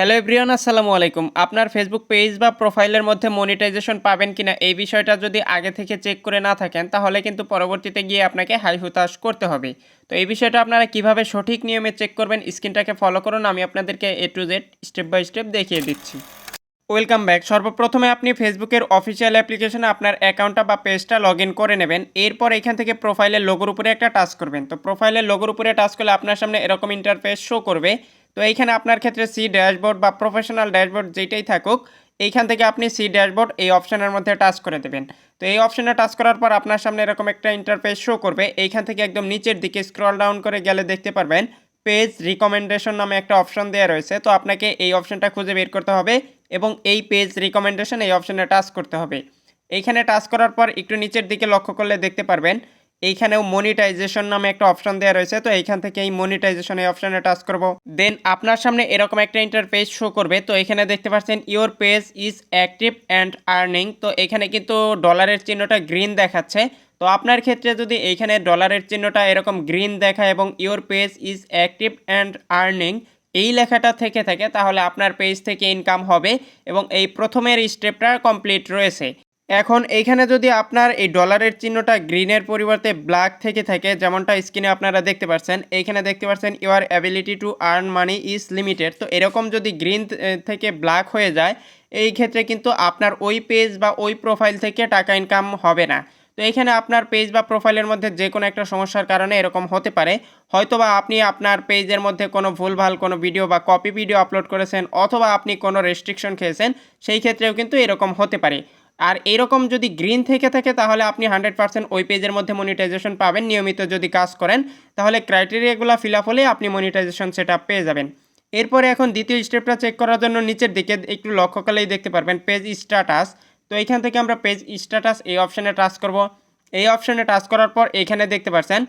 Hello everyone আসসালামু আলাইকুম। আপনার ফেসবুক পেজ বা প্রোফাইলের মধ্যে মনিটাইজেশন পাবেন কিনা এই বিষয়টা যদি আগে থেকে চেক করে না থাকেন, তাহলে কিন্তু পরবর্তীতে গিয়ে আপনাকে হাই হুতাশ করতে হবে। তো এই বিষয়টা আপনারা কীভাবে সঠিক নিয়মে চেক করবেন, স্ক্রিনটাকে ফলো করুন, আমি আপনাদেরকে A to Z step by step দেখিয়ে দিচ্ছি। ওয়েলকাম ব্যাক সর্বপ্রথমে আপনি ফেসবুকের অফিসিয়াল অ্যাপ্লিকেশনে আপনার অ্যাকাউন্টটা বা পেজটা লগ করে নেবেন। এরপর এখান থেকে প্রোফাইলের লোগোর উপরে একটা টাচ করবেন। তো প্রোফাইলের লোগোর উপরে টাচ করলে আপনার সামনে এরকম ইন্টারফেস শো করবে। তো এইখানে আপনার ক্ষেত্রে সি ড্যাশবোর্ড বা প্রফেশনাল ড্যাশবোর্ড যেটাই থাকুক, এইখান থেকে আপনি সি ড্যাশবোর্ড এই অপশনের মধ্যে টাচ করে দেবেন। তো এই অপশনে টাচ করার পর আপনার সামনে এরকম একটা ইন্টারফেস শো করবে। এইখান থেকে একদম নিচের দিকে স্ক্রল ডাউন করে গেলে দেখতে পারবেন পেজ রিকমেন্ডেশন নামে একটা অপশন দেওয়া রয়েছে। তো আপনাকে এই অপশনটা খুঁজে বের করতে হবে এবং এই পেজ রিকমেন্ডেশন এই অপশনে টাচ করতে হবে। এইখানে টাচ করার পর একটু নিচের দিকে লক্ষ্য করলে দেখতে পারবেন এইখানেও মনিটাইজেশন নামে একটা অপশন দেওয়া রয়েছে, তো এইখান থেকে এই মনিটাইজেশন এই অপশনে টাচ করব। দেন আপনার সামনে এরকম একটা ইন্টারপেজ শো করবে, তো এখানে দেখতে পাচ্ছেন your page is active and earning তো এখানে কিন্তু ডলারের চিহ্নটা গ্রিন দেখাচ্ছে। তো আপনার ক্ষেত্রে যদি এইখানে ডলারের চিহ্নটা এরকম গ্রিন দেখায় এবং your page is active and earning এই লেখাটা থেকে থাকে, তাহলে আপনার পেজ থেকে ইনকাম হবে এবং এই প্রথমের স্টেপটা কমপ্লিট রয়েছে। এখন এইখানে যদি আপনার এই ডলারের চিহ্নটা গ্রিনের পরিবর্তে ব্ল্যাক থেকে থাকে, যেমনটা স্ক্রিনে আপনারা দেখতে পাচ্ছেন এইখানে দেখতে পাচ্ছেন your ability to earn money is limited. তো এরকম যদি গ্রিন থেকে ব্ল্যাক হয়ে যায়, এই ক্ষেত্রে কিন্তু আপনার ওই পেজ বা ওই প্রোফাইল থেকে টাকা ইনকাম হবে না। তো এখানে আপনার পেজ বা প্রোফাইলের মধ্যে যে কোনো একটা সমস্যার কারণে এরকম হতে পারে। হয়তোবা আপনি আপনার পেজের মধ্যে কোনো ভুলভাল কোনো ভিডিও বা কপি ভিডিও আপলোড করেছেন, অথবা আপনি কোনো রেস্ট্রিকশন খেয়েছেন, সেই ক্ষেত্রেও কিন্তু এরকম হতে পারে। আর এরকম যদি গ্রিন থেকে থাকে, তাহলে আপনি হান্ড্রেড পার্সেন্ট ওই পেজের মধ্যে মনিটাইজেশন পাবেন। নিয়মিত যদি কাজ করেন, তাহলে ক্রাইটেরিয়াগুলো ফিল আপ হলে আপনি মনিটাইজেশন সেটা পেয়ে যাবেন। এরপরে এখন দ্বিতীয় স্টেপটা চেক করার জন্য নিচের দিকে একটু লক্ষ্য করলেই দেখতে পারবেন পেজ স্ট্যাটাস তো এখান থেকে আমরা পেজ স্ট্যাটাস এই অপশানে টাচ করব। এই অপশানে টাচ করার পর এখানে দেখতে পাচ্ছেন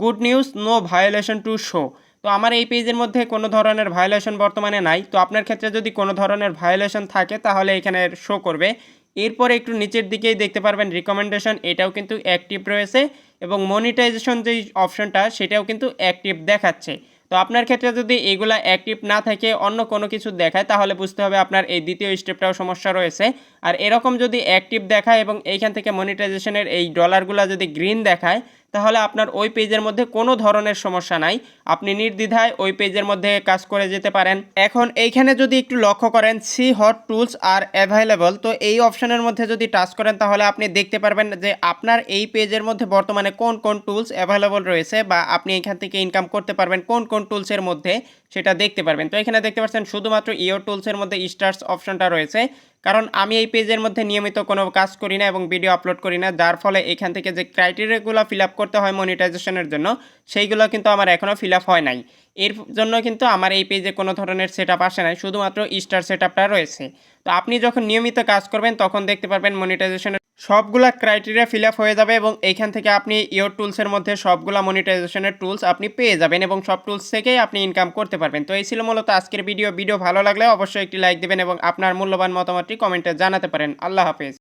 good news no violation to show তো আমার এই পেজের মধ্যে কোনো ধরনের ভায়োলেশন বর্তমানে নাই। তো আপনার ক্ষেত্রে যদি কোনো ধরনের ভায়োলেশন থাকে, তাহলে এখানে শো করবে। এরপরে একটু নিচের দিকেই দেখতে পারবেন রিকমেন্ডেশন এটাও কিন্তু অ্যাক্টিভ রয়েছে এবং মনিটাইজেশন যেই অপশনটা সেটাও কিন্তু অ্যাক্টিভ দেখাচ্ছে। তো আপনার ক্ষেত্রে যদি এগুলা অ্যাক্টিভ না থাকে, অন্য কোনো কিছু দেখায়, তাহলে বুঝতে হবে আপনার এই দ্বিতীয় স্টেপটাও সমস্যা রয়েছে। আর এরকম যদি অ্যাক্টিভ দেখায় এবং এইখান থেকে মনিটাইজেশনের এই ডলারগুলো যদি গ্রিন দেখায় তাহলে আপনার ওই পেজের মধ্যে কোনো ধরনের সমস্যা নাই। আপনি নির্দ্বিধায় ওই পেজের মধ্যে কাজ করে যেতে পারেন। এখন এইখানে যদি একটু লক্ষ্য করেন, see what tools are available. তো এই অপশনের মধ্যে যদি টাচ করেন, তাহলে আপনি দেখতে পারবেন যে আপনার এই পেজের মধ্যে বর্তমানে কোন কোন টুলস অ্যাভেলেবল রয়েছে বা আপনি এখান থেকে ইনকাম করতে পারবেন কোন কোন টুলসের মধ্যে সেটা দেখতে পারবেন। তো এখানে দেখতে পাচ্ছেন, শুধুমাত্র ইও টুলসের মধ্যে স্টার্স অপশনটা রয়েছে। কারণ আমি এই পেজের মধ্যে নিয়মিত কোনো কাজ করি না এবং ভিডিও আপলোড করি না, যার ফলে এখান থেকে যে ক্রাইটেরিয়াগুলো ফিল আপ করতে হয় মনিটাইজেশনের জন্য, সেইগুলো কিন্তু আমার এখনও ফিল আপ হয় নাই। এর জন্য কিন্তু আমার এই পেজে কোনো ধরনের সেট আপ আসে নাই, শুধুমাত্র স্টার সেট আপটা রয়েছে। তো আপনি যখন নিয়মিত কাজ করবেন, তখন দেখতে পারবেন মনিটাইজেশনের সবগুলা ক্রাইটেরিয়া ফিল আপ হয়ে যাবে এবং এইখান থেকে আপনি ইয়োর টুলসের মধ্যে সবগুলা মনিটাইজেশনের টুলস আপনি পেয়ে যাবেন এবং সব টুলস থেকেই আপনি ইনকাম করতে পারবেন। তো এই ছিল মূলত আজকের ভিডিও ভিডিও ভালো লাগলে অবশ্যই একটি লাইক দেবেন এবং আপনার মূল্যবান মতামতটি কমেন্টে জানাতে পারেন। আল্লাহ হাফেজ।